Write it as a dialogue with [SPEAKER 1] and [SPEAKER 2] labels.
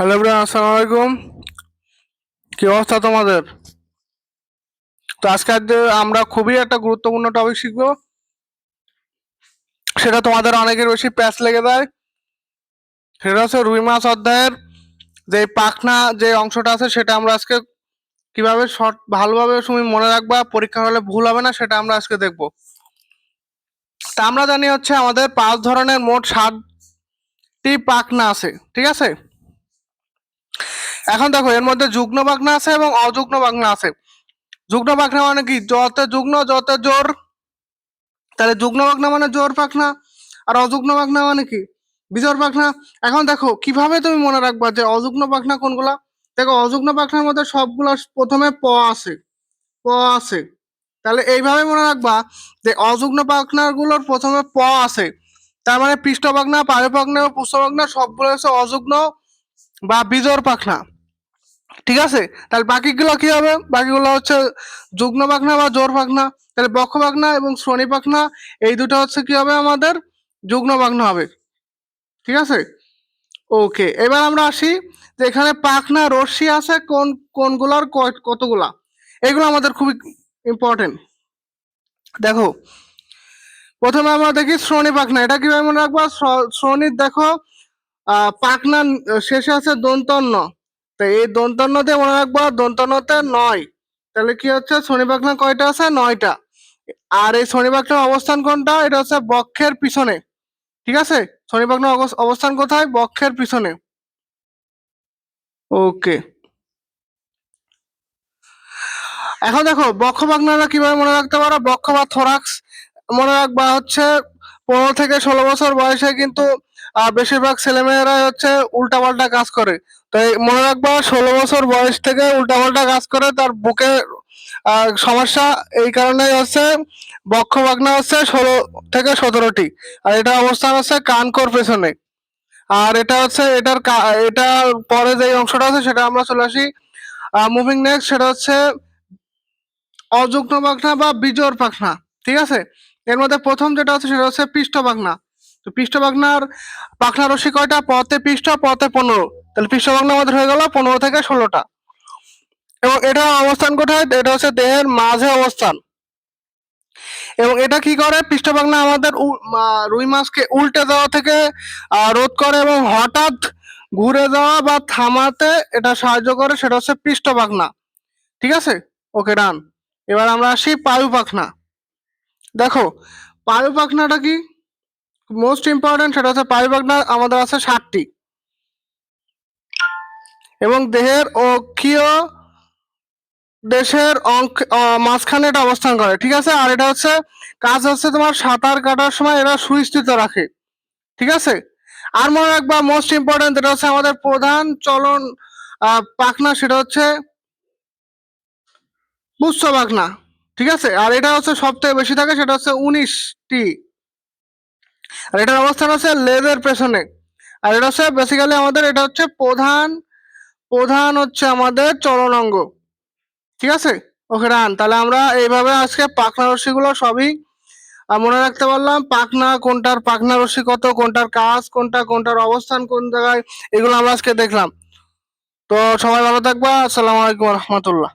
[SPEAKER 1] Hello bran আসসালামু আলাইকুম। কি অবস্থা তোমাদের? তো আজকে আজ আমরা খুবই একটা গুরুত্বপূর্ণ টপিক শিখব। সেটা তোমাদের অনেকের বেশি প্যাচ লেগে যায়। সেটা হচ্ছে রুই মাছ অধ্যায়ের যে পাখনা যে অংশটা আছে, সেটা আমরা আজকে কীভাবে শর্ট, ভালোভাবে তুমি মনে রাখবা, পরীক্ষা হলে ভুল হবে না, সেটা আমরা আজকে দেখব। তা আমরা জানি হচ্ছে আমাদের পাঁচ ধরনের মোট সাতটি পাখনা আছে, ঠিক আছে? এখন দেখো, এর মধ্যে যুগ্ন পাখনা আছে এবং অযুগ্ন পাখনা আছে। যুগ্ন পাখনা মানে কি? যত যুগ্ন, যত জোর। তাহলে যুগ্ন পাখনা মানে জোর পাখনা আর অযুগ্ন পাখনা মানে কি? বিজোর পাখনা এখন দেখো, কীভাবে তুমি মনে রাখবা যে অযুগ্ন পাখনা কোনগুলা? দেখো, অযুগ্ন পাখনার মধ্যে সবগুলো প্রথমে প আছে। প আছে। তাহলে এইভাবে মনে রাখবা যে অযুগ্ন পাখনারগুলোর প্রথমে প আছে। তার মানে পৃষ্ঠ পাখনা পায়ু পাখনা এবং পাখনা সবগুলো হচ্ছে অযুগ্ন বা বিজোর পাখনা ঠিক আছে? তাহলে বাকিগুলো কি হবে? বাকিগুলো হচ্ছে যুগ্ন পাখনা বা জোর পাখনা, তাহলে বক্ষ পাখনা এবং শ্রোণী পাখনা, এই দুটো হচ্ছে কি হবে আমাদের? যুগ্ন পাখনা হবে। ঠিক আছে? ওকে, এবার আমরা আসি যে এখানে পাখনা রশ্মি আছে, কোন, কোনগুলার কতগুলা? এগুলো আমাদের খুবই ইম্পর্টেন্ট দেখো, প্রথমে আমরা দেখি শ্রোণী পাখনা, এটা কীভাবে মনে রাখব? শ্র- শ্রোণীর দেখো পাখনা শেষে আছে দন্তন্য তো এই দন্তন্য দিয়ে মনে রাখব দন্তন্যতে নয়। তাহলে কি হচ্ছে? শনি পাখনা কয়টা আছে? নয়টা। আর এই শনি পাখনার অবস্থান কোনটা? এটা হচ্ছে বক্ষের পিছনে। ঠিক আছে? শনি পাখনার অবস- অবস্থান কোথায়? বক্ষের পিছনে। ওকে। এখন দেখো বক্ষ পাখনারা কীভাবে মনে রাখতে পারো? বক্ষ বা থোরাক্স মনে রাখবা হচ্ছে পনেরো থেকে ষোলো বছর বয়সে কিন্তু বেশিরভাগ ছেলেমেয়েরা হচ্ছে উল্টাপাল্টা কাজ করে। তো মনে রাখবা, ষোলো বছর বয়স থেকে উল্টাপাল্টা কাজ করে, তার বুকে সমস্যা এই কারণে হচ্ছে বক্ষ পাখনা হচ্ছে ষোলো থেকে সতেরোটি। আর এটা অবস্থান হচ্ছে কানকোর পেছনে। আর এটা হচ্ছে, এটার এটার পরে যে অংশটা আছে সেটা আমরা চলে আসি। মুভিং নেক্সট সেটা হচ্ছে অযুগ্ন পাখনা বা বিজোর পাখনা ঠিক আছে? এর মধ্যে প্রথম যেটা হচ্ছে সেটা হচ্ছে পৃষ্ঠ পাখনা তো পৃষ্ঠ পাখনার পাখনা রশ্মি কয়টা? পথে পৃষ্ঠ, পথে পনেরো। তাহলে পৃষ্ঠ পাখনা আমাদের হয়ে গেল পনেরো থেকে ষোলোটা। এবং এটা অবস্থান কোথায়? এটা হচ্ছে দেহের মাঝে অবস্থান। এবং এটা কি করে? পৃষ্ঠ পাখনা আমাদের রুই মাছকে উল্টে দেওয়া থেকে রোধ করে এবং হঠাৎ ঘুরে যাওয়া বা থামাতে এটা সাহায্য করে, সেটা হচ্ছে পৃষ্ঠ পাখনা ঠিক আছে? ওকে, ডান। এবার আমরা আসি পায়ু পাখনা। দেখো, পায়ু পাখনাটা কি? মোস্ট ইম্পর্টেন্ট সেটা হচ্ছে পাখনা আমাদের আছে ষাটটি এবং দেহের অক্ষীয় দেশের অঙ্ক মাঝখানে এটা অবস্থান করে, ঠিক আছে? আর এটা হচ্ছে কাজ হচ্ছে তোমার সাঁতার কাটার সময় এরা সুস্থিত রাখে, ঠিক আছে? আর মনে রাখবা মোস্ট ইম্পর্টেন্ট যেটা হচ্ছে আমাদের প্রধান চলন পাখনা সেটা হচ্ছে পুষ্য পাখনা, ঠিক আছে? আর এটা হচ্ছে সব থেকে বেশি থাকে, সেটা হচ্ছে উনিশটি। আর এটার অবস্থান হচ্ছে লেজের পেছনে। আর এটা হচ্ছে বেসিক্যালি আমাদের, এটা হচ্ছে প্রধান প্রধান হচ্ছে আমাদের চলনাঙ্গ ঠিক আছে? ওকে রান তাহলে আমরা এইভাবে আজকে পাখনা রশ্মিগুলো সবই মনে রাখতে পারলাম। পাখনা, কোনটার পাখনা রশ্মি কত, কোনটার কাজ কোনটা, কোনটার অবস্থান কোন জায়গায়, এগুলো আমরা আজকে দেখলাম। তো সবাই ভালো থাকবা। আসসালামু আলাইকুম রহমতুল্লাহ।